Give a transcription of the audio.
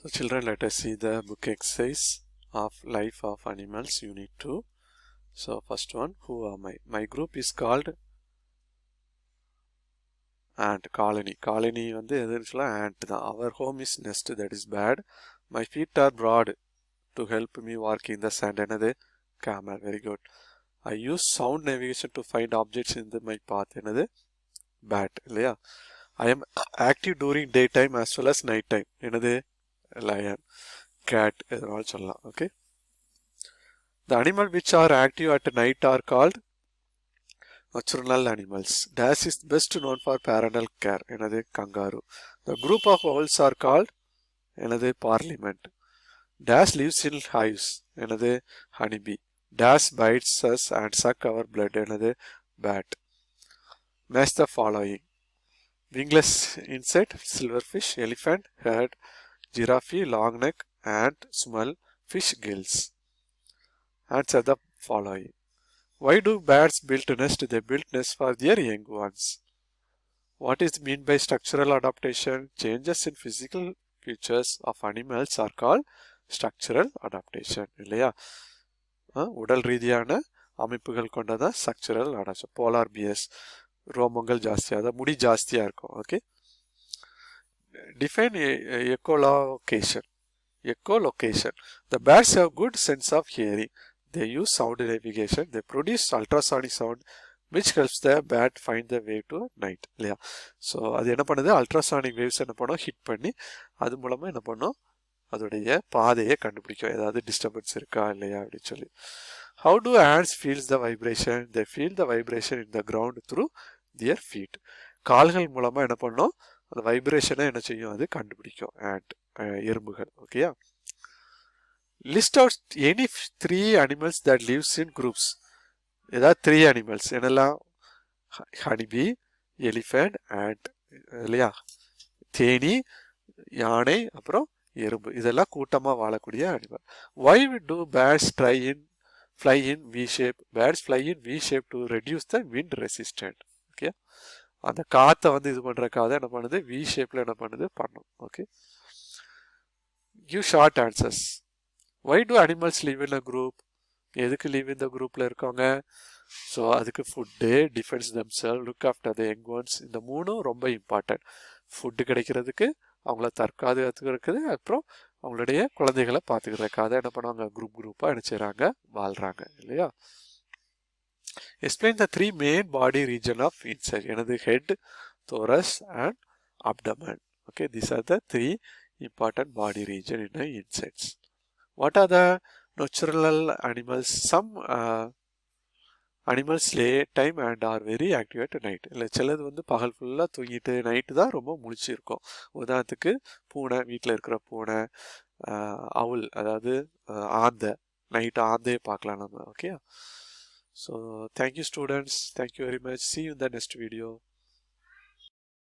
So children let us see the book exercise of life of animals unit 2. So first one who am I? My group is called ant colony. Colony வந்து எதுன்னு சொல்ல ant தான். Our home is nest that is bad. My feet are broad to help me walk in the sand. என்னது camel very good. I use sound navigation to find objects in the, my path. என்னது bat இல்லையா I am active during daytime as well as night time. என்னது lion, cat இதனால் சொல்லலாம் okay The animal which are active at night are called nocturnal animals. Dash is best known for parental care. எனது kangaroo. The group of owls are called எனது parliament. Dash lives in hives. எனது honeybee. Dash bites us and suck our blood. எனது bat. Match the following. Wingless insect, silverfish, elephant, herd, giraffe, long neck, ant, small, fish gills. Answer the following. Why do bats build nest? They build nest for their young ones. What is mean by structural adaptation? Changes in physical features of animals are called structural adaptation. இல்லையா அஹ், உடல் ரீதியான அமைப்புகள் கொண்டதான் structural adaptation polar பியஸ் ரோமங்கள் ஜாஸ்தியாக அதாவது முடி ஜாஸ்தியாக இருக்கும் okay define echolocation echolocation. The bats have good sense of hearing. They use sound navigation. They produce ultrasonic sound which helps the bat find the wave to night இல்லையா so அது என்ன பண்ணுது? Ultrasonic waves என்ன பண்ணோம்? Hit பண்ணி அது மூலமாக என்ன பண்ணும்? அதோடைய பாதையை கண்டுபிடிக்கும். ஏதாவது டிஸ்டர்பன்ஸ் இருக்கா? இல்லையா? அப்படின்னு சொல்லி. How do ants feels the vibration they feel the vibration in the ground through their feet கால்கள் மூலமாக என்ன பண்ணோம்? அந்த வைப்ரேஷனை என்ன செய்யும்? அது கண்டுபிடிக்கும். Ant எறும்புகள். ஓகேயா list out any three animals that lives in groups ஏதாவது த்ரீ அனிமல்ஸ் என்னெல்லாம்? ஹனிபி எலிஃபண்ட் அண்ட் இல்லையா? தேனி யானை அப்புறம் எறும்பு. இதெல்லாம் கூட்டமாக வாழக்கூடிய animal why do birds try in fly in V shape birds fly in V shape to reduce the wind resistant okay அந்த காற்றை வந்து இது பண்ணுறக்காக தான் என்ன பண்ணுது? வி ஷேப்பில் என்ன பண்ணுது? பண்ணும். Okay give short answers why do animals live in a group எதுக்கு லீவ் இந்த குரூப்பில் இருக்காங்க? ஸோ அதுக்கு food defence themselves look after the young ones இந்த மூணும் ரொம்ப இம்பார்ட்டன்ட் ஃபுட்டு கிடைக்கிறதுக்கு அவங்கள தற்காத்துக்கிறதுக்கு அப்புறம் அவங்களுடைய குழந்தைகளை பார்த்துக்கிறதுக்காக என்ன பண்ணுவாங்க? குரூப் குரூப்பாக என்ன செய்கிறாங்க வாழ்கிறாங்க இல்லையா? Explain the three main body region of insect எனது head thorax and abdomen okay this are the three important body region in the insects. What are the nocturnal animals? Some uh, animals lay time and are very active இல்லை சிலது வந்து பகல் ஃபுல்லாக தூங்கிட்டு night தான் ரொம்ப முழிச்சிருக்கும். உதாரணத்துக்கு பூனை வீட்டில் இருக்கிற பூனை uh, அவுல் அதாவது uh, ஆந்தை. நைட்டு ஆந்தையே பார்க்கலாம் நம்ம okay So thank you students. Thank you very much. See you in the next video.